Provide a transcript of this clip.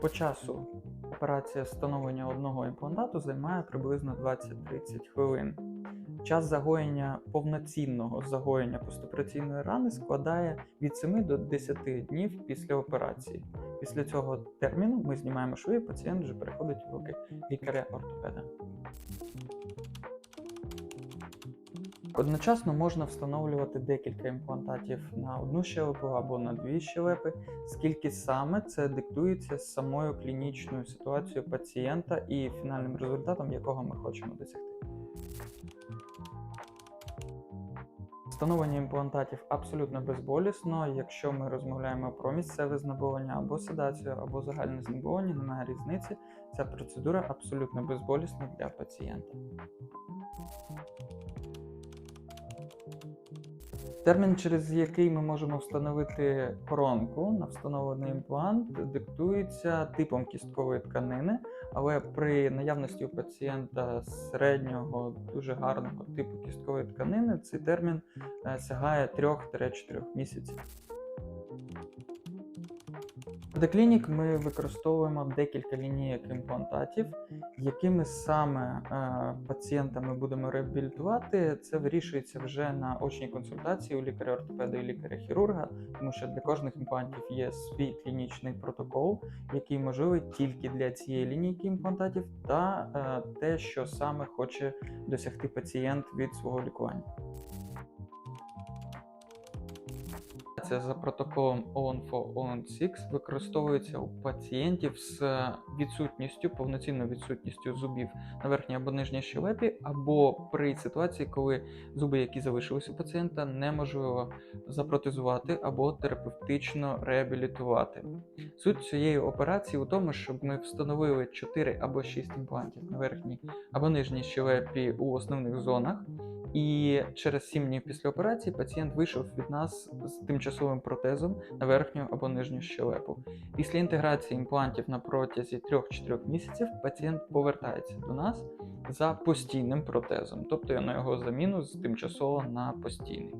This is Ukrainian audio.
По часу операція встановлення одного імплантату займає приблизно 20-30 хвилин. Час загоєння повноцінного загоєння постопераційної рани складає від 7 до 10 днів після операції. Після цього терміну ми знімаємо шви, і пацієнт вже переходить в руки лікаря-ортопеда. Одночасно можна встановлювати декілька імплантатів на одну щелепу або на дві щелепи, скільки саме це диктується самою клінічною ситуацією пацієнта і фінальним результатом, якого ми хочемо досягти. Встановлення імплантатів абсолютно безболісно. Якщо ми розмовляємо про місцеве знеболення або седацію, або загальне знеболення, немає різниці. Ця процедура абсолютно безболісна для пацієнта. Термін, через який ми можемо встановити коронку на встановлений імплант, диктується типом кісткової тканини, але при наявності у пацієнта середнього, дуже гарного типу кісткової тканини, цей термін е, сягає 3-4 місяців. В Деклінік ми використовуємо декілька лінійок імплантатів, якими саме е, пацієнта ми будемо реабілітувати. Це вирішується вже на очній консультації у лікаря-ортопеда і лікаря-хірурга, тому що для кожних імплантів є свій клінічний протокол, який можливий тільки для цієї лінійки імплантатів, та е, те, що саме хоче досягти пацієнт від свого лікування. Це за протоколом ON4, ON6 використовується у пацієнтів з відсутністю, повноцінною відсутністю зубів на верхній або нижній щелепі, або при ситуації, коли зуби, які залишились у пацієнта, неможливо запротезувати або терапевтично реабілітувати. Суть цієї операції у тому, щоб ми встановили 4 або 6 імплантів на верхній або нижній щелепі у основних зонах. І через 7 днів після операції пацієнт вийшов від нас з тимчасовим протезом на верхню або нижню щелепу. Після інтеграції імплантів на протязі 3-4 місяців пацієнт повертається до нас за постійним протезом, тобто на його заміну з тимчасово на постійний.